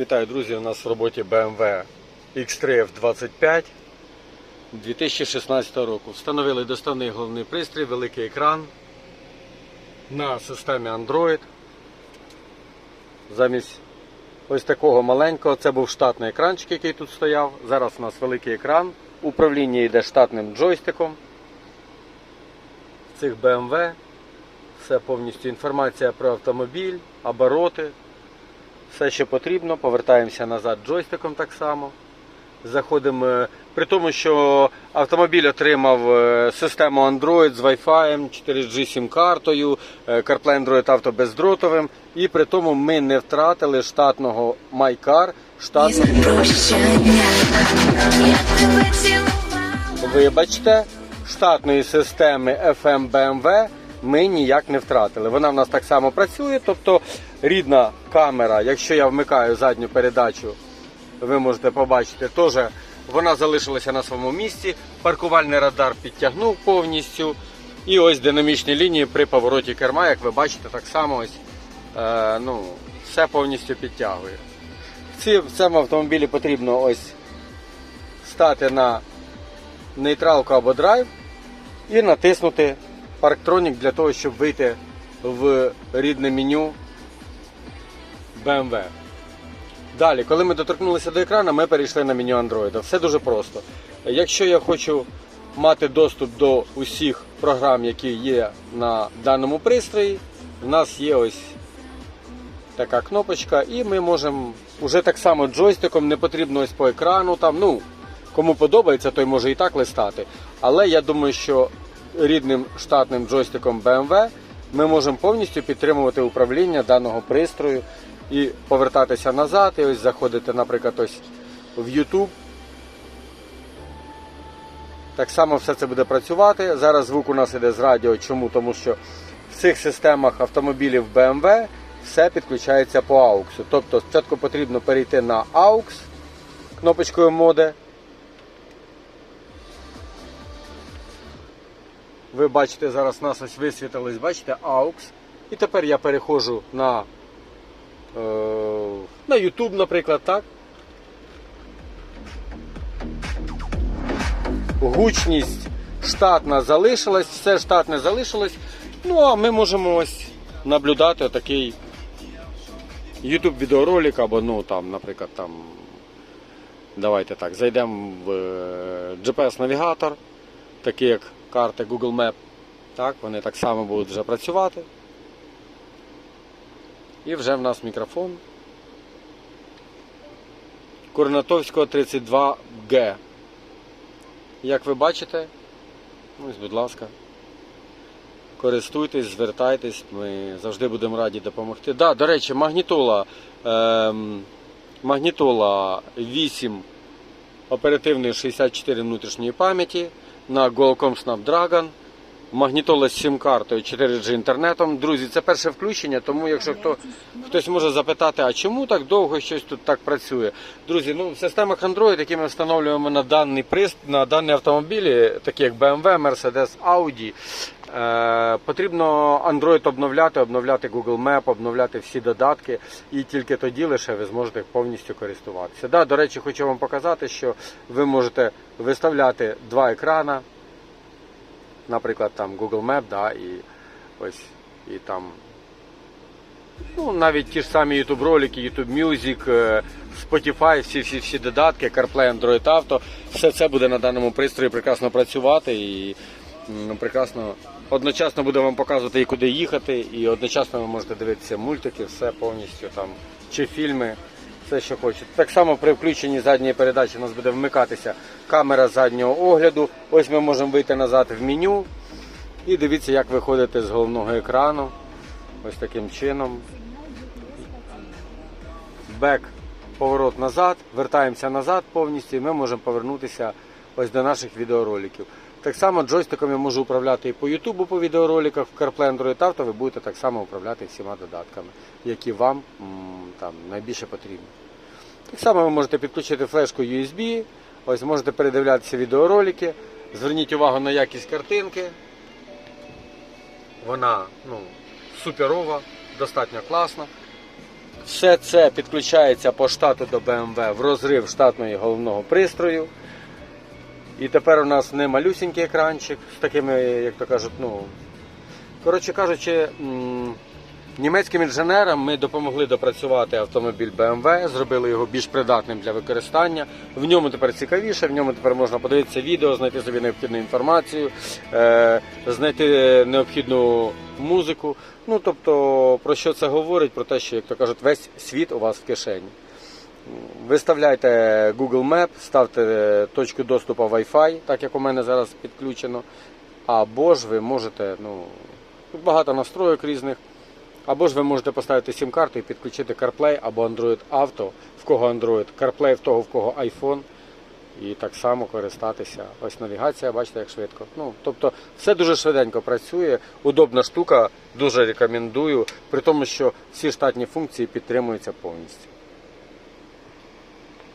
Вітаю, друзі! У нас в роботі BMW X3 F25 2016 року. Встановили доставний головний пристрій, великий екран на системі Android. Замість ось такого маленького, це був штатний екранчик, який тут стояв. Зараз у нас великий екран. Управління йде штатним джойстиком. В цих BMW все повністю інформація про автомобіль, обороти. Все, що потрібно, повертаємося назад джойстиком так само. Заходимо, е, при тому, що автомобіль отримав е, систему Android з Wi-Fi, 4G сім-картою, е, CarPlay Android Auto бездротовим. І при тому ми не втратили штатного MyCar, штатного, вибачте, штатної системи FM BMW ми ніяк не втратили. Вона в нас так само працює, тобто рідна камера, якщо я вмикаю задню передачу, ви можете побачити, теж вона залишилася на своєму місці. Паркувальний радар підтягнув повністю. І ось динамічні лінії при повороті керма, як ви бачите, так само ось е, ну, все повністю підтягує. Ці- в цьому автомобілі потрібно ось стати на нейтралку або драйв і натиснути парктронік для того, щоб вийти в рідне меню BMW. Далі, коли ми доторкнулися до екрану, ми перейшли на меню Android. Все дуже просто. Якщо я хочу мати доступ до усіх програм, які є на даному пристрої, в нас є ось така кнопочка, і ми можемо уже так само джойстиком, не потрібно ось по екрану. Там, ну, кому подобається, той може і так листати. Але я думаю, що рідним штатним джойстиком BMW ми можемо повністю підтримувати управління даного пристрою і повертатися назад, і ось заходити, наприклад, ось в YouTube. Так само все це буде працювати. Зараз звук у нас іде з радіо. Чому? Тому що в цих системах автомобілів BMW все підключається по AUX. Тобто спочатку потрібно перейти на AUX кнопочкою моде. Ви бачите, зараз нас ось висвітилось, бачите, AUX. І тепер я переходжу на, е, на YouTube, наприклад, так. Гучність штатна залишилась, все штатне залишилось. Ну а ми можемо ось наблюдати такий YouTube відеоролик або ну там, наприклад, там. Давайте так, зайдемо в е, GPS-навігатор, такий як карти Google Map. Так, вони так само будуть вже працювати. І вже в нас мікрофон. Курнатовського 32G. Як ви бачите, ось, будь ласка, користуйтесь, звертайтесь, ми завжди будемо раді допомогти. Да, до речі, магнітола, ем, магнітола 8 оперативної 64 внутрішньої пам'яті на Qualcomm Snapdragon. Магнітола з сім-картою 4G інтернетом. Друзі, це перше включення, тому якщо хто, хтось може запитати, а чому так довго щось тут так працює? Друзі, ну в системах Android, які ми встановлюємо на даний прист, на дані автомобілі, такі як BMW, Mercedes, Audi, потрібно Android обновляти, обновляти Google Map, обновляти всі додатки, і тільки тоді лише ви зможете повністю користуватися. Да, до речі, хочу вам показати, що ви можете виставляти два екрана наприклад, там Google Map, да, і ось і там. Ну, навіть ті ж самі YouTube ролики, YouTube Music, е, Spotify, всі всі всі додатки, CarPlay, Android Auto, все це буде на даному пристрої прекрасно працювати і м, прекрасно одночасно буде вам показувати і куди їхати, і одночасно ви можете дивитися мультики, все повністю там, чи фільми, все, що хочете. Так само при включенні задньої передачі у нас буде вмикатися камера заднього огляду. Ось ми можемо вийти назад в меню і дивіться, як виходити з головного екрану. Ось таким чином. Бек, поворот назад, вертаємося назад повністю і ми можемо повернутися ось до наших відеороликів. Так само джойстиком я можу управляти і по YouTube по відеороликах, в CarPlay Android Auto ви будете так само управляти всіма додатками, які вам там, найбільше потрібні. Так само ви можете підключити флешку USB, ось можете передивлятися відеоролики. Зверніть увагу на якість картинки. Вона ну, суперова, достатньо класна. Все це підключається по штату до BMW в розрив штатної головного пристрою. І тепер у нас не малюсінький екранчик з такими, як то кажуть, ну. Коротше кажучи, німецьким інженерам ми допомогли допрацювати автомобіль BMW, зробили його більш придатним для використання. В ньому тепер цікавіше, в ньому тепер можна подивитися відео, знайти собі необхідну інформацію, е, знайти необхідну музику. Ну тобто, про що це говорить? Про те, що, як то кажуть, весь світ у вас в кишені. Виставляйте Google Map, ставте точку доступу Wi-Fi, так як у мене зараз підключено. Або ж ви можете, ну, тут багато настроїк різних. Або ж ви можете поставити сім-карту і підключити CarPlay або Android Auto, в кого Android, CarPlay в того, в кого iPhone. І так само користатися. Ось навігація, бачите, як швидко. Ну, тобто, все дуже швиденько працює, удобна штука, дуже рекомендую, при тому, що всі штатні функції підтримуються повністю.